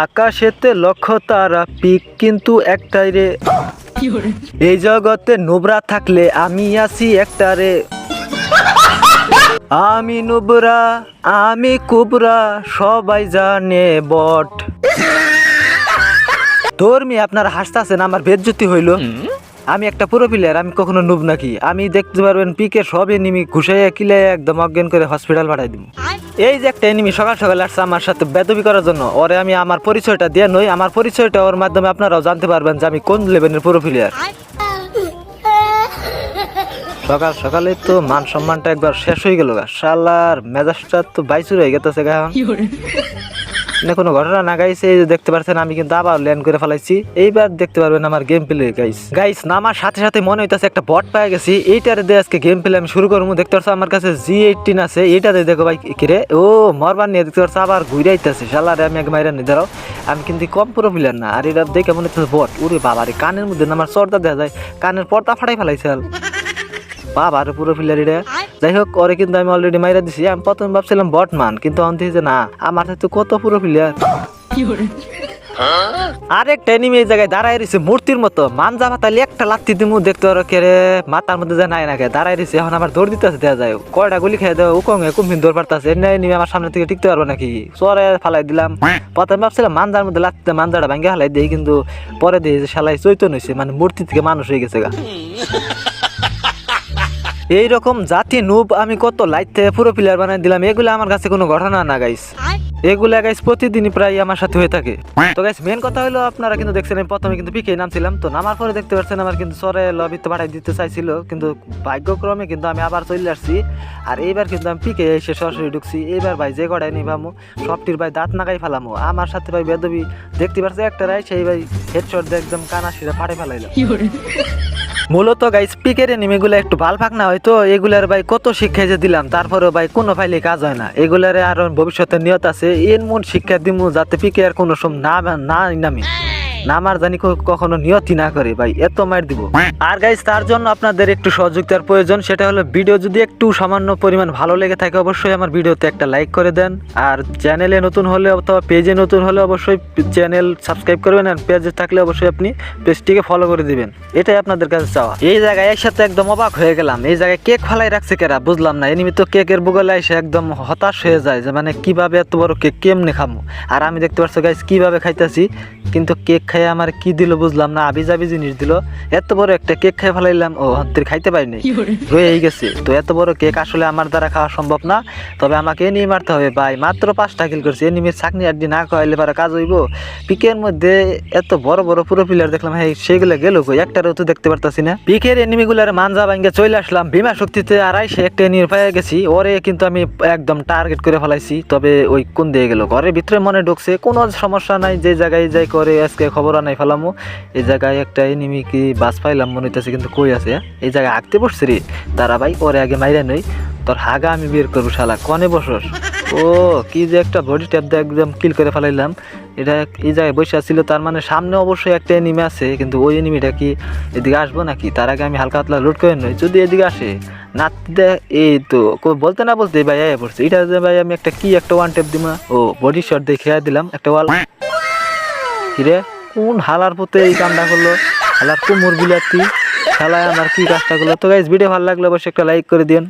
আকাশেতে লক্ষ তারা পিক কিন্তু একটাই রে। এই জগতে নোবরা থাকলে আমি আছি একটারে আমি নুবরা আমি কুবরা সবাই জানে বট। ধর্মী আপনার হাসতেছেন আমার বেজ্জতি হইল। আমি একটা পুরো প্লেয়ার আমি কখনো নুব নাকি আমি দেখতে পারবেন পিকে সব এনিমি ঘুষাইয়া কিলে একদম অজ্ঞান করে হসপিটাল পাঠাই দিব। এই যে একটা এনিমি সকাল সকাল আসছে আমার সাথে বেদবি করার জন্য, ওরে আমি আমার পরিচয়টা দিয়ে নই, আমার পরিচয়টা ওর মাধ্যমে আপনারাও জানতে পারবেন যে আমি কোন লেভেলের পুরো প্লেয়ার সকাল সকালে তো মান সম্মানটা একবার শেষ হয়ে গেল গা। শালার মেজাজটা তো বাইচুর হয়ে গেছে গা। না, কোনো ঘটনা না গাইছে এই যে দেখতে পাচ্ছেন আমি কিন্তু আবার ল্যান্ড করে ফেলাইছি। এইবার দেখতে পারবেন আমার গেম প্লে গাইস গাইস নামার সাথে সাথে মনে হইতেছে একটা বট পেয়ে গেছি। এইটার দিয়ে আজকে গেম প্লে আমি শুরু করব। দেখতে পাচ্ছ আমার কাছে জি এইটিন আছে। এইটাতে দেখো ভাই কিরে ও, মরবার নিয়ে দেখতে পাচ্ছ আবার ঘুরে আইতেছে। শালারে, আমি এক মাইরা নিয়ে দাঁড়াও আমি কিন্তু কম পুরো প্লেয়ার না, আর এটা দেখে মনে হচ্ছে বট উরে বাবা রে, কানের মধ্যে আমার চর্দা দেখা যায়। কানের পর্দা ফাটাই ফেলাইছে বাবা রে পুরো প্লেয়ার এটা যাই হোক ওরে কিন্তু আমি অলরেডি মাইরা দিছি। আমি প্রথমে ভাবছিলাম বটমান, কিন্তু অন্তে যে না, আমার সাথে কত পুরো প্লেয়ার আরেকটা এনিমি এই জায়গায় দাঁড়ায় রয়েছে, মূর্তির মতো। মান যাবা তাহলে একটা লাত্তি দিমু, দেখতে পারো কেরে মাথার মধ্যে যে নাই না কে, দাঁড়ায় রয়েছে। এখন আমার দৌড় দিতেছে দেওয়া যায় কয়টা গুলি খেয়ে দেওয়া উকং কুম্ভিন দৌড় পারতেছে এনিমি আমার সামনে থেকে টিকতে পারব নাকি? চরে ফালাই দিলাম। প্রথমে ভাবছিলাম মানজার মধ্যে লাত্তি মানজাটা ভাঙ্গে ফালাই দিই, কিন্তু পরে দিয়ে শালাই চৈতন্য হয়েছে মানে মূর্তি থেকে মানুষ হয়ে গেছে গা। এইরকম জাতি নুব আমি কত লাইট থেকে পুরো প্লেয়ার বানাই দিলাম এগুলো আমার কাছে কোনো ঘটনা না গাইস এগুলা গাইস প্রতিদিনই প্রায় আমার সাথে হয়ে থাকে। তো গাইস মেন কথা হলো আপনারা কিন্তু দেখছেন আমি প্রথমে কিন্তু পিকে নামছিলাম তো নামার পরে দেখতে পাচ্ছেন আমার কিন্তু সরে লবিতে পাঠাই দিতে চাইছিল কিন্তু ভাগ্যক্রমে কিন্তু আমি আবার চলে আসছি। আর এইবার কিন্তু আমি পিকে এসে সরাসরি ঢুকছি। এইবার ভাই যে কটাই নিবামু সবটির ভাই দাঁত নাগাই ফেলামু। আমার সাথে ভাই বেদবি দেখতে পাচ্ছি একটা রাই সেই ভাই হেডশট দিয়ে একদম কানা শিরা ফাটে ফেলাইলাম মূলত গাই স্পিকের এনিমিগুলো একটু ভালো ফাঁক না হয়তো এগুলার ভাই কত শিক্ষা যে দিলাম, তারপরেও ভাই কোনো ফাইলে কাজ হয় না। এগুলার আর ভবিষ্যতে নিয়ত আছে এর মন শিক্ষা দিব যাতে পিকে আর কোনো সম না না নামি। নামার জানি কখনো নিয়তি না করে ভাই এত মার দিব। আর গাইজ তার জন্য আপনাদের একটু সহযোগিতার প্রয়োজন সেটা হলো ভিডিও যদি একটু সামান্য পরিমাণ ভালো লেগে থাকে অবশ্যই আমার ভিডিওতে একটা লাইক করে দেন। আর চ্যানেলে নতুন হলে অথবা পেজে নতুন হলে অবশ্যই চ্যানেল সাবস্ক্রাইব করবেন আর পেজে থাকলে অবশ্যই আপনি পেজটিকে ফলো করে দিবেন। এটাই আপনাদের কাছে চাওয়া। এই জায়গায় একসাথে একদম অবাক হয়ে গেলাম। এই জায়গায় কেক ফালাই রাখছে কেরা বুঝলাম না। এনিমি তো কেকের বুগলে এসে একদম হতাশ হয়ে যায় যে মানে কীভাবে এত বড় কেক কেমনে খামো? আর আমি দেখতে পাচ্ছি গাইস কীভাবে খাইতেছি কিন্তু কেক খাই আমার কি দিল বুঝলাম না আবি যাবি জিনিস দিল। এত বড় একটা কেক খাই ফেলাইলাম ও হাতের খাইতে পারিনি রয়েই গেছে। তো এত বড় কেক আসলে আমার দ্বারা খাওয়া সম্ভব না। তবে আমাকে এনিমি মারতে হবে ভাই মাত্র পাঁচটা কিল করছে। এনিমির চাকনি আড্ডি না খাওয়াইলে পারে কাজ হইব। পিকের মধ্যে এত বড় বড় পুরো প্লেয়ার দেখলাম হ্যাঁ সেগুলো গেল কই? একটারও তো দেখতে পারতাছি না। পিকের এনিমিগুলার মানজা ভাঙ্গে চলে আসলাম। বিমা শক্তিতে আড়াইশে একটা এনিমি পেয়ে গেছি। ওরে কিন্তু আমি একদম টার্গেট করে ফেলাইছি। তবে ওই কোন দিয়ে গেল? ঘরের ভিতরে মনে ঢুকছে কোনো সমস্যা নাই। যে জায়গায় যাই করে আজকে খবর আনাই ফেলামু। এই জায়গায় একটা এনিমি কি বাস পাইলাম মনে হইতেছে কিন্তু কই আছে হ্যাঁ? এই জায়গায় আঁকতে বসছে রে। তারা ভাই ওরে আগে মাইরা নই। তোর হাগা আমি বের করব শালা কনে বসস? ও কি যে একটা বডি ট্যাপ দিয়ে একদম কিল করে ফেলাইলাম। এটা এই জায়গায় বসে ছিল তার মানে সামনে অবশ্যই একটা এনিমি আছে কিন্তু ওই এনিমিটা কি এদিকে আসব নাকি? তার আগে আমি হালকা হাতলা লুট করে নই যদি এদিকে আসে। নাচতে এই তো বলতে না বলতে ভাই আয়া পড়ছে। এটা যে ভাই আমি একটা কি একটা ওয়ান টেপ দিমা? ও বডি শট দিয়ে খেয়া দিলাম একটা ওয়াল কিরে কোন হালার পথে এই কামটা করল? হালার মুরগি বিলাতি খেলায় আমার কি কাজটা করল? তো গাইজ ভিডিও ভালো লাগলে অবশ্যই একটা লাইক করে দিন